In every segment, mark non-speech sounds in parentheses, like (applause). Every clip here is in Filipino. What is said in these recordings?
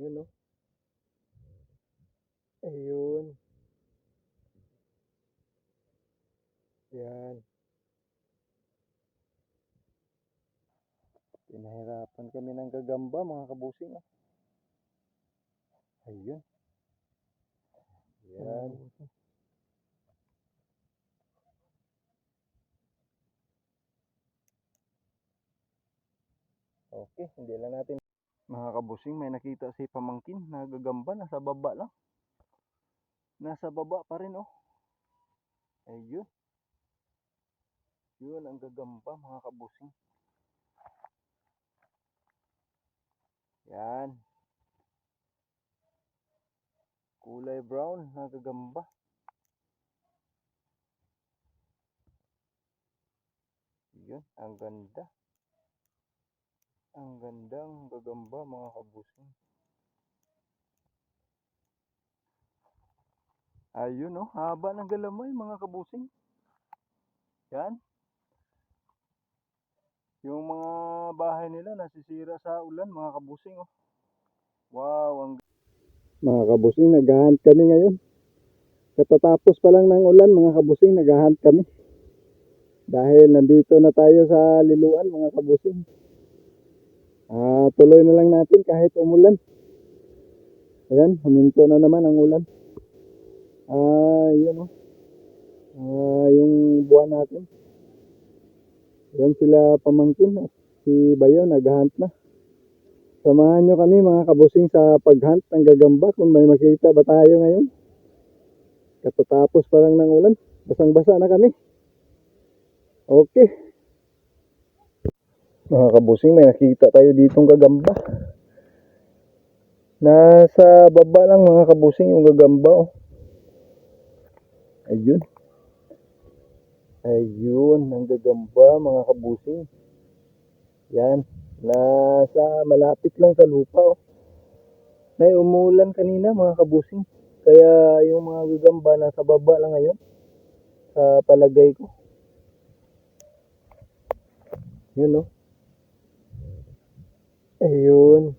Yun no. Ayun. Yan. Pinahirapan kami ng gagamba mga kabusing. ah. Ayun. Yan. Okay, hindi lang natin. Mga kabusing, may nakita si pamangkin na gagamba, nasa baba lang. Nasa baba pa rin, oh. Ayun. Yun ang gagamba, mga kabusing. Yan. Kulay brown na gagamba. Yun, ang ganda. Ang gandang gagamba mga kabusing. Ayun oh, haba ng galamay mga kabusing. Yan. Yung mga bahay nila nasisira sa ulan mga kabusing oh. Wow, ang mga kabusing naghahunt kami ngayon. Katatapos pa lang ng ulan mga kabusing naghahunt kami. Dahil nandito na tayo sa liluan mga kabusing. Ah, tuloy na lang natin kahit umulan. Ayan, huminto na naman ang ulan. Ah, yun oh. Ah, yung buwan natin. Ayan sila pamangkin at si Bayaw naghahunt na. Samahan nyo kami mga kabusing sa paghunt ng gagamba kung may makita ba tayo ngayon. Katatapos pa lang ng ulan. Basang-basa na kami. Okay. Mga kabusing, may nakita tayo ditong gagamba. Nasa baba lang mga kabusing yung gagamba. Oh. Ayun. Ayun, ang gagamba mga kabusing. Yan. Nasa malapit lang sa lupa. Oh. May umulan kanina mga kabusing. Kaya yung mga gagamba nasa baba lang ngayon. Sa palagay ko. Yun oh. Ayun.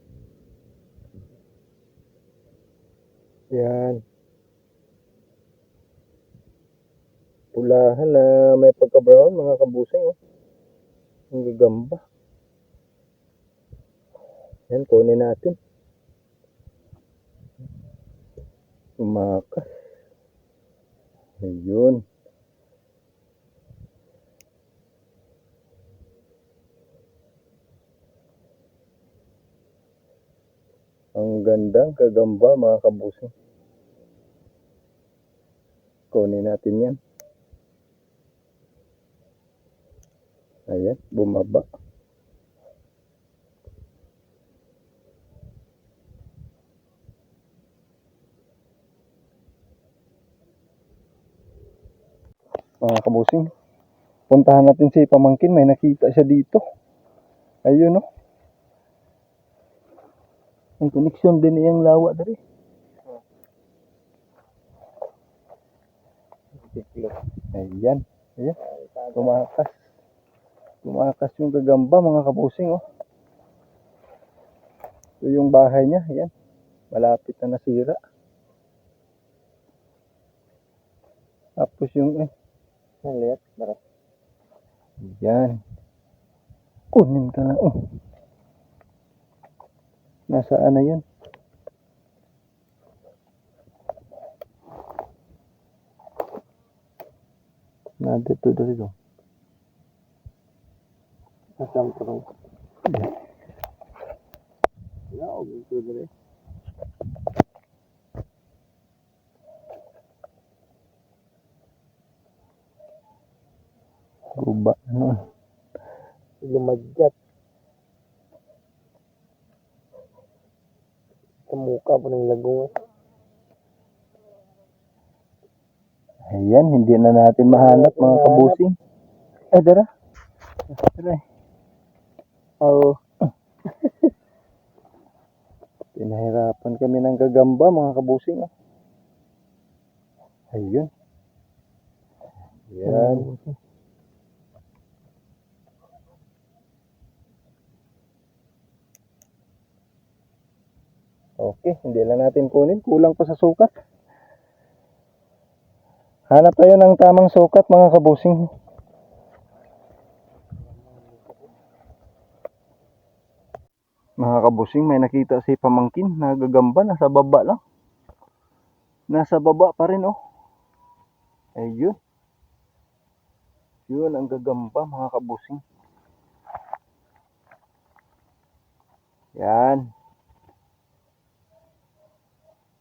Yan. Pulahan na may pagka-brown mga kabusing oh. Ang gagamba. Yan, kunin natin. Tumakas. Ayun. Ang gandang kagamba mga kabusing. Kunin natin yan. Ayan, bumaba. Mga kabusing, puntahan natin si Pamangkin. May nakita siya dito. Ayun, no? May connection din iyang lawa dari. Ayan. Ayan. Tumakas. Tumakas yung gagamba mga kabusing oh. Ito yung bahay niya. Ayan. Malapit na nasira. Tapos yung eh. Maliit. Ayan. Kunin ka na. Oh. Nasaan na yun? Nandito dito. Nasaan ko? Yeah. Wala ako dito dito. Guba. Ano? Lumadyat. Kamuka po ng lagungan. Ayan, hindi na natin mahanap mga kabusing. Eh, dara. Dara. Oo. Pinahirapan kami ng gagamba mga kabusing. ah. Ayun. Yan. Okay, hindi lang natin kunin. Kulang pa sa sukat. Hanap tayo ng tamang sukat mga kabusing. Mga kabusing, may nakita si pamangkin na gagamba. Nasa baba lang. Nasa baba pa rin oh. Ayun. Yun ang gagamba mga kabusing. Yan.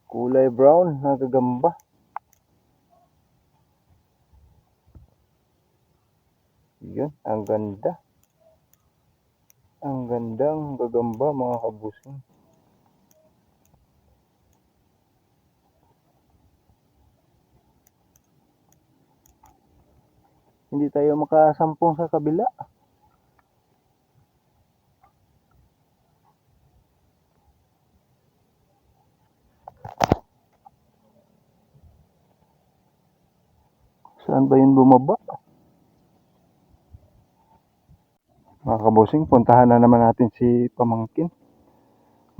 Kulay brown na gagamba. Yun, ang ganda. Ang gandang gagamba mga kabusing. Hindi tayo makasampung sa kabila. Saan ba yun bumaba? Mga kabusing, puntahan na naman natin si Pamangkin.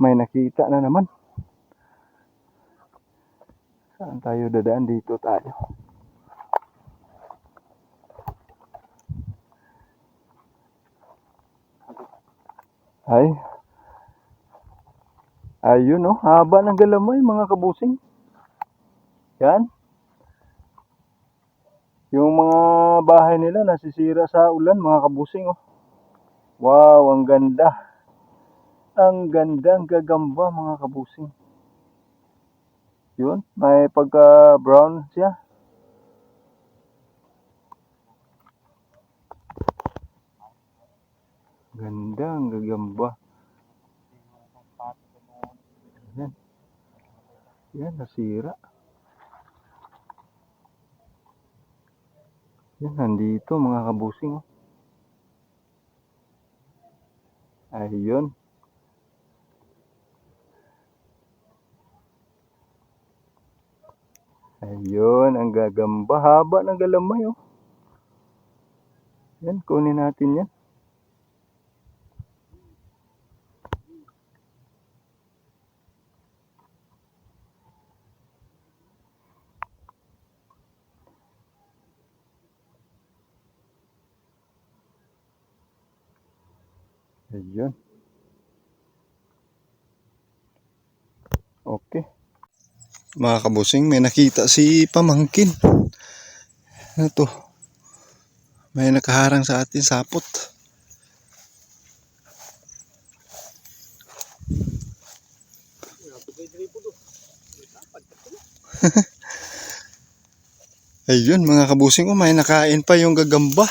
May nakita na naman. Saan tayo dadaan? Dito tayo. Ay. Ayun oh, haba ng galamay mga kabusing. Yan. Yung mga bahay nila nasisira sa ulan mga kabusing oh. Wow, ang ganda. Ang ganda, ang gagamba mga kabusing. Yun, may pagka brown siya. Ganda, ang gagamba. Yan. Yan, nasira. Yan, nandito mga kabusing. Oh. Ayun. Ayun, ang gagamba. Haba ng galamay, oh. Yan, kunin natin yan. Ayun. Okay. Mga kabusing, may nakita si pamangkin. Ano to? May nakaharang sa atin sapot. (laughs) Ayun, mga kabusing ko, may nakain pa yung gagamba.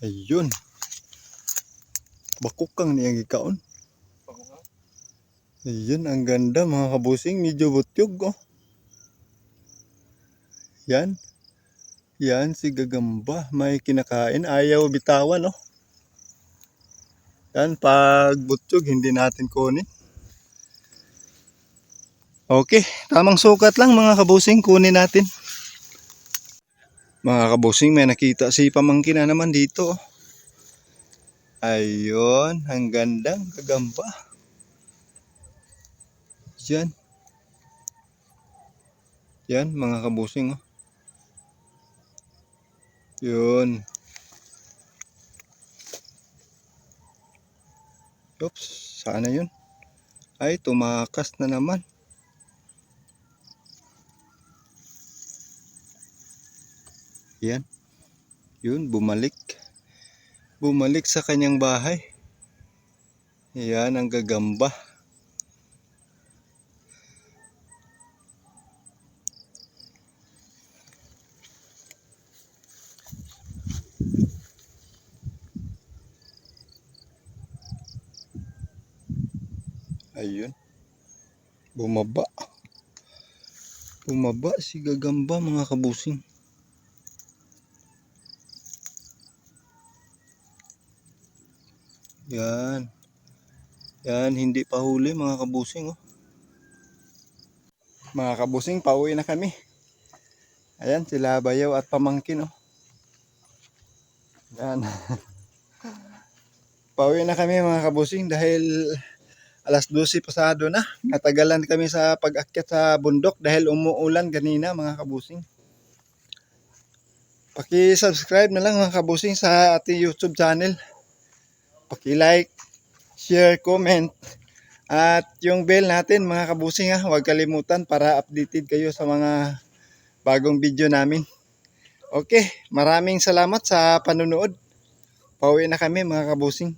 Ayun. Bakok kang niyang ikaon. Ayun, ang ganda mga kabusing. Medyo butyog oh. Yan. Yan si gagamba. May kinakain. Ayaw bitawan oh. Yan, pag butyog, hindi natin kunin. Okay, tamang sukat lang mga kabusing. Kunin natin. Mga kabusing, may nakita si pamangkin na naman dito. oh. Ayun, ang gandang gagamba. Yan. Yan, mga kabusing. Oh. Yun. Oops, sana yun? Ay, tumakas na naman. Yan. Yun, bumalik. Bumalik sa kanyang bahay. Yan ang gagamba. Ayun. Bumaba. Bumaba si gagamba mga kabusing. Yan. Yan, hindi pa huli mga kabusing. Oh. Mga kabusing, pauwi na kami. Ayan, sila bayaw at pamangkin. Oh. Yan. (laughs) pauwi na kami mga kabusing dahil Alas 12 pasado na. Natagalan kami sa pag-akyat sa bundok dahil umuulan kanina mga kabusing. Paki-subscribe na lang mga kabusing sa ating YouTube channel. Paki-like, share, comment. At yung bell natin mga kabusing ha, huwag kalimutan para updated kayo sa mga bagong video namin. Okay, maraming salamat sa panunood. Pauwi na kami mga kabusing.